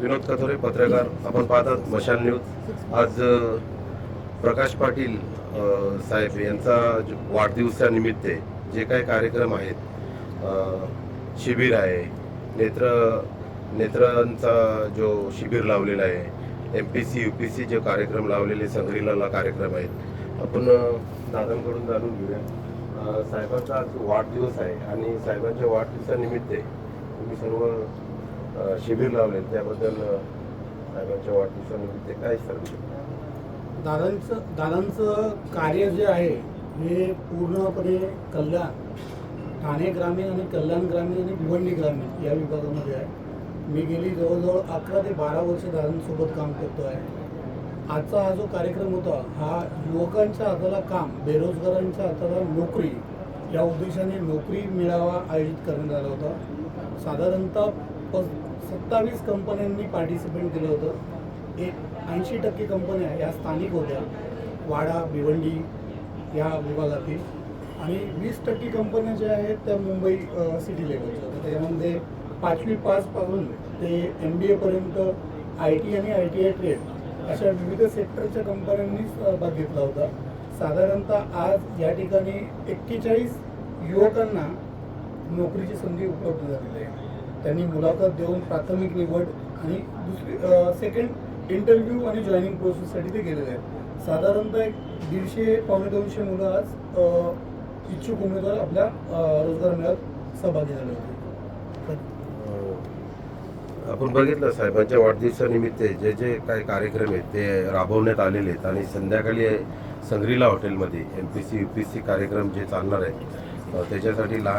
विनोद कथोरे पत्रकार आपण पाहतात मशाल न्यूज. आज प्रकाश पाटील साहेब यांचा जो वाढदिवसानिमित्त जे काही कार्यक्रम आहेत शिबिर आहे नेत्र नेत्रांचा जो शिबिर लावलेला आहे M P C U P C J कार्यक्रम लावलेले संग्रीला कार्यक्रम आहेत. आपण दादांकडून जाणून घेऊया. साहेबांचा आज वाढदिवस आहे आणि साहेबांच्या वाढदिवसानिमित्त तुम्ही सर्व शिबिर लावले त्याबद्दल अ, साहेबांच्या वाढदिवसानिमित्त काय सांगू? दादांचं दादांचं कार्य जे आहे हे पूर्णपणे कल्याण ठाणे ग्रामीण आणि कल्याण ग्रामीण आणि भिवंडी ग्रामीण या विभागामध्ये आहे. मी गेली जवळजवळ अकरा ते बारा वर्ष दादांसोबत काम करतो आहे. आजचा हा जो कार्यक्रम होता हा युवकांच्या हाताला काम बेरोजगारांच्या हाताला नोकरी या उद्देशाने नोकरी मेळावा आयोजित करण्यात आला होता. साधारणतः सत्तावीस कंपन्यांनी पार्टिसिपेट केलं होतं. एक ऐंशी टक्के कंपन्या या स्थानिक होत्या. वाडा भिवंडी या विभागातील. आणि वीस टक्के कंपन्या ज्या आहेत त्या मुंबई सिटी लेवलच्या होत्या त्याच्यामध्ये पाचवी पासपासून ते एम बी एपर्यंत आय टी आणि आय टी आय ट्रेड अशा विविध सेक्टरच्या कंपन्यांनी सहभाग घेतला होता. साधारणतः आज या ठिकाणी एक्केचाळीस युवकांना नोकरीची संधी उपलब्ध झालेली आहे. त्यांनी मुलाखत देऊन प्राथमिक निवड आणि दुसरी सेकंड इंटरव्ह्यू आणि जॉईनिंग प्रोसेससाठी ते गेलेले आहेत. साधारणतः एक दीडशे पावणे दोनशे मुलं आज इच्छुक उमेदवार आपल्या रोजगार मेळ्यात सहभागी झाले होते. आपण बघितलं साहेबांच्या वाढदिवसानिमित्त जे जे काही कार्यक्रम आहेत ते राबवण्यात आलेले आहेत आणि संध्याकाळी संग्रीला हॉटेलमध्ये M P C U P C कार्यक्रम जे चालणार आहेत त्याच्यासाठी ला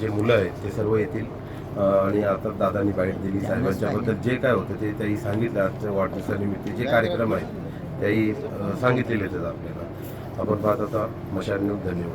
जे मुलं आहेत ते सर्व येतील. आणि आता दादांनी बाईट दिली साहेबांच्याबद्दल जे काय होतं ते त्याही सांगितलं आजच्या वाढदिवसानिमित्त जे कार्यक्रम आहेत त्याही सांगितलेले आहेत आपल्याला. आपण पाहत आता मशाल धन्यवाद.